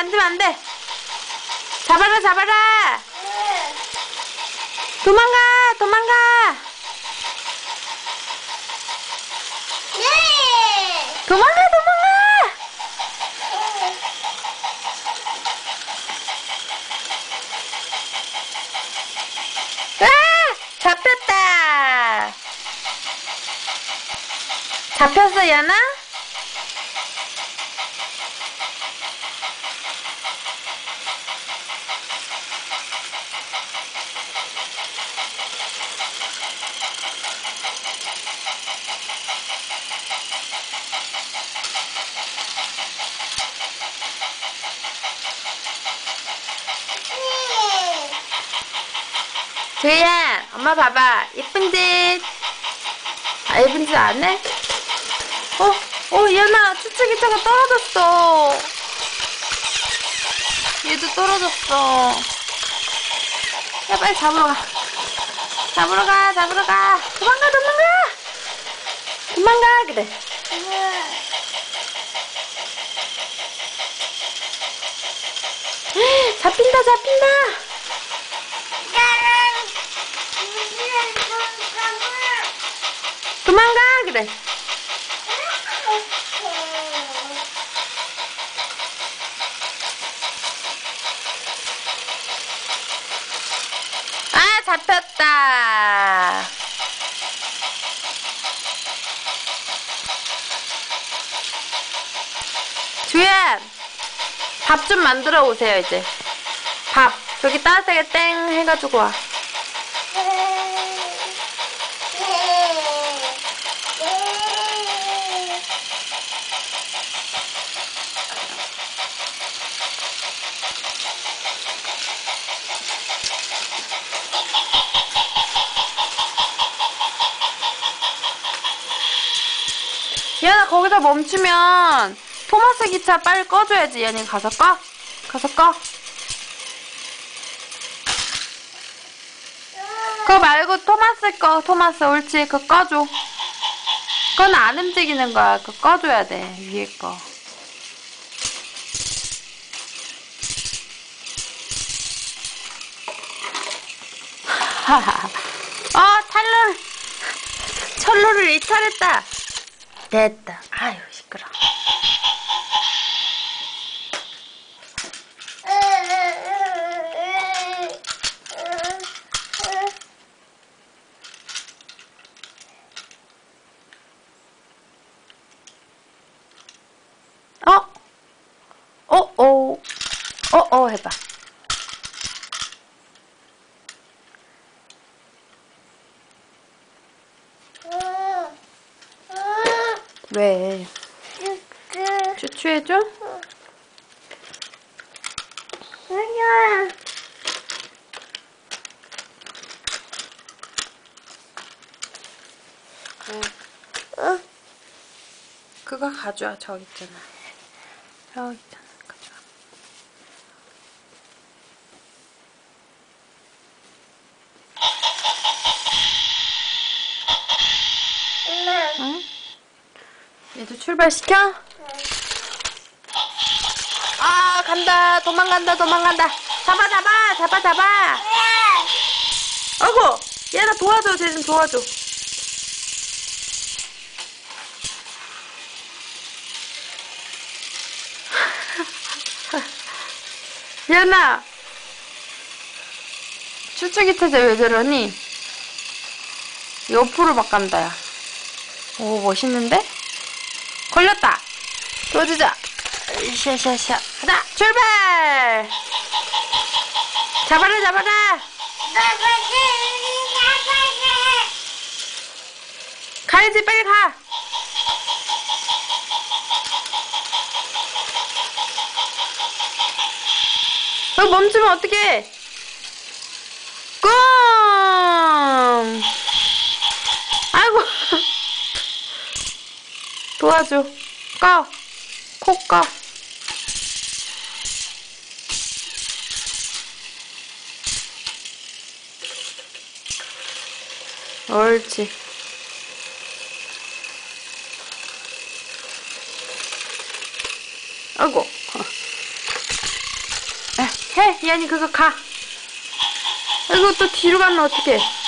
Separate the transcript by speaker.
Speaker 1: 만지면 안 돼. 잡아라, 잡아라. 도망가, 도망가.
Speaker 2: 네.
Speaker 1: 도망가, 도망가. 아! 잡혔다. 잡혔어, 야나? 주희야, 엄마 봐봐. 예쁜 짓. 아, 예쁜 짓 안 해? 어, 어, 얘나 추측기차가 떨어졌어. 얘도 떨어졌어. 야, 빨리 잡으러 가. 잡으러 가, 잡으러 가. 도망가, 도망가. 도망가, 그래. 잡힌다, 잡힌다. 도망가, 그래. 아, 잡혔다. 주연, 밥 좀 만들어 오세요, 이제. 밥. 저기 따뜻하게 땡 해가지고 와. 얘나 거기서 멈추면 토마스 기차 빨리 꺼줘야지. 얘는 가서 꺼. 가서 꺼. 그거 말고 토마스 꺼. 토마스 옳지. 그거 꺼줘. 그건 안 움직이는 거야. 그거 꺼줘야 돼. 위에 거. 어, 탈로를, 철로를 이탈했다. 됐다. 아유, 시끄러. 어? 어, 어. 어, 어, 해봐. 왜? 추추해줘? 응. 그거 가져와. 저기 있잖아. 저기 있잖아. 가져와. 응? 얘도 출발시켜? 아, 간다. 도망간다, 도망간다. 잡아, 잡아, 잡아, 잡아. 아이고, 얘나 도와줘, 쟤 좀 도와줘. 얘나, 추측이 태제 왜 저러니? 옆으로 막 간다, 야. 오, 멋있는데? 걸렸다! 도와주자! 샤샤샤. 가자! 출발! 잡아라, 잡아라! 가야지, 빨리 가! 어, 멈추면 어떡해! 꿍! 아이고! 도와줘. 꺼. 코 꺼. 옳지. 아이고. 해 이한이 그거 가 이거 또 뒤로 가면 어떡해 뿡